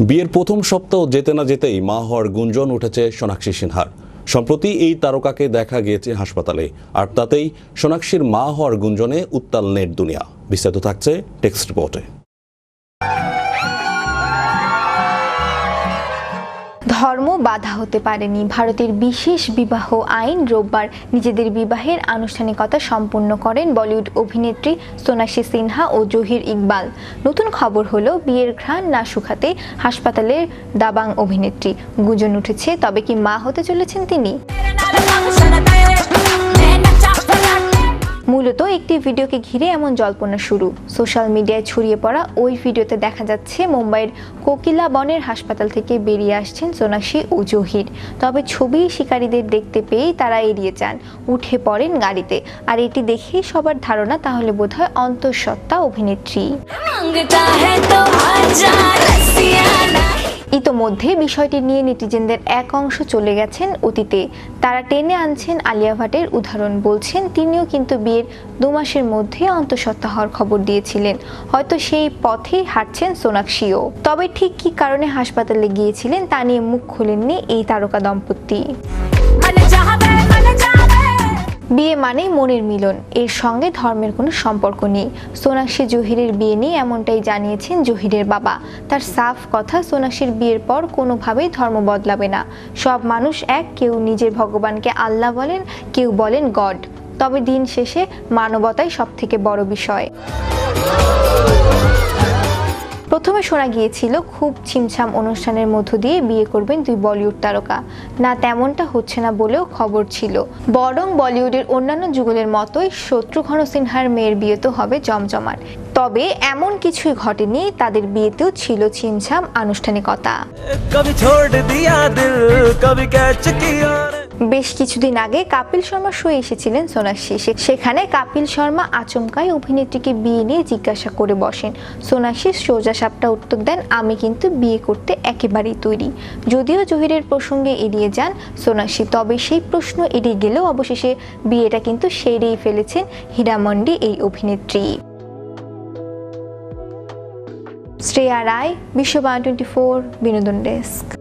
বিয়ের প্রথম সপ্তাহ যেতে না যেতেই মা হওয়ার গুঞ্জন উঠেছে সোনাক্ষী সিনহার। সম্প্রতি এই তারকাকে দেখা গিয়েছে হাসপাতালে, আর তাতেই সোনাক্ষীর মা হওয়ার গুঞ্জনে উত্তাল নেট দুনিয়া। বিস্তারিত থাকছে টেক্সট রিপোর্টে। ধর্ম বাধা হতে পারেনি। ভারতের বিশেষ বিবাহ আইন রোববার নিজেদের বিবাহের আনুষ্ঠানিকতা সম্পূর্ণ করেন বলিউড অভিনেত্রী সোনাক্ষী সিনহা ও জহির ইকবাল। নতুন খবর হলো, বিয়ের ঘ্রাণ না শুকাতে হাসপাতালের দাবাং অভিনেত্রী গুজন উঠেছে, তবে কি মা হতে চলেছেন তিনি? মূলত একটি ভিডিওকে ঘিরে এমন জল্পনা শুরু। সোশ্যাল মিডিয়ায় ছড়িয়ে পড়া ওই ভিডিওতে দেখা যাচ্ছে মুম্বাইয়ের কোকিলা বনের হাসপাতাল থেকে বেরিয়ে আসছেন সোনাক্ষী ও জহির। তবে ছবি শিকারীদের দেখতে পেয়েই তারা এড়িয়ে যান, উঠে পড়েন গাড়িতে। আর এটি দেখেই সবার ধারণা তাহলে বোধহয় অন্তঃসত্ত্বা অভিনেত্রী। ইতোমধ্যে বিষয়টি নিয়ে নেটিজেনদের এক অংশ চলে গেছেন অতীতে। তারা টেনে আনছেন আলিয়া ভাটের উদাহরণ বলছেন, তিনিও কিন্তু বিয়ের দু মাসের মধ্যে অন্তঃসত্ত্বা হওয়ার খবর দিয়েছিলেন। হয়তো সেই পথেই হাঁটছেন সোনাক্ষীও। তবে ঠিক কি কারণে হাসপাতালে গিয়েছিলেন তা নিয়ে মুখ খোলেননি এই তারকা দম্পতি। মানে বিয়ে মানেই মনের মিলন। এর সঙ্গে ধর্মের কোনো সম্পর্ক নেই। সোনাক্ষী জহিরের বিয়ে নিয়ে এমনটাই জানিয়েছেন জহিরের বাবা। তার সাফ কথা সোনাক্ষীর বিয়ের পর কোনোভাবেই ধর্ম বদলাবে না। সব মানুষ এক, কেউ নিজের ভগবানকে আল্লাহ বলেন, কেউ বলেন গড। তবে দিন শেষে মানবতাই সব থেকে বড় বিষয়। প্রথমে শোনা গিয়েছিল, খুব ছিমছাম অনুষ্ঠানের মধ্য দিয়ে বিয়ে করবেন দুই বলিউড তারকা। না, তেমনটা হচ্ছে না বলেও খবর ছিল। বরং বলিউডের অন্যান্য যুগলের মতোই শত্রুঘ্ন সিনহার মেয়ের বিয়ে তো হবে জমজমাট। তবে এমন কিছুই ঘটেনি, তাদের বিয়েতেও ছিল ছিমছাম আনুষ্ঠানিকতা। বেশ কিছুদিন আগে কাপিল শর্মা শুয়ে এসেছিলেন সোনাক্ষী সেখানে কাপিল শর্মা আচমকায় অভিনেত্রীকে বিয়ে নিয়ে জিজ্ঞাসা করে বসেন। সোনাক্ষী সোজা সাপটা উত্তর দেন, আমি কিন্তু বিয়ে করতে একেবারেই তৈরি। যদিও জহিরের প্রসঙ্গে এড়িয়ে যান সোনাক্ষী তবে সেই প্রশ্ন এড়িয়ে গেলেও অবশেষে বিয়েটা কিন্তু সেরেই ফেলেছেন হীরামন্ডি এই অভিনেত্রী। শ্রেয়া রায় বিশ্ববায়ন টোয়েন্টি ফোর, বিনোদন ডেস্ক।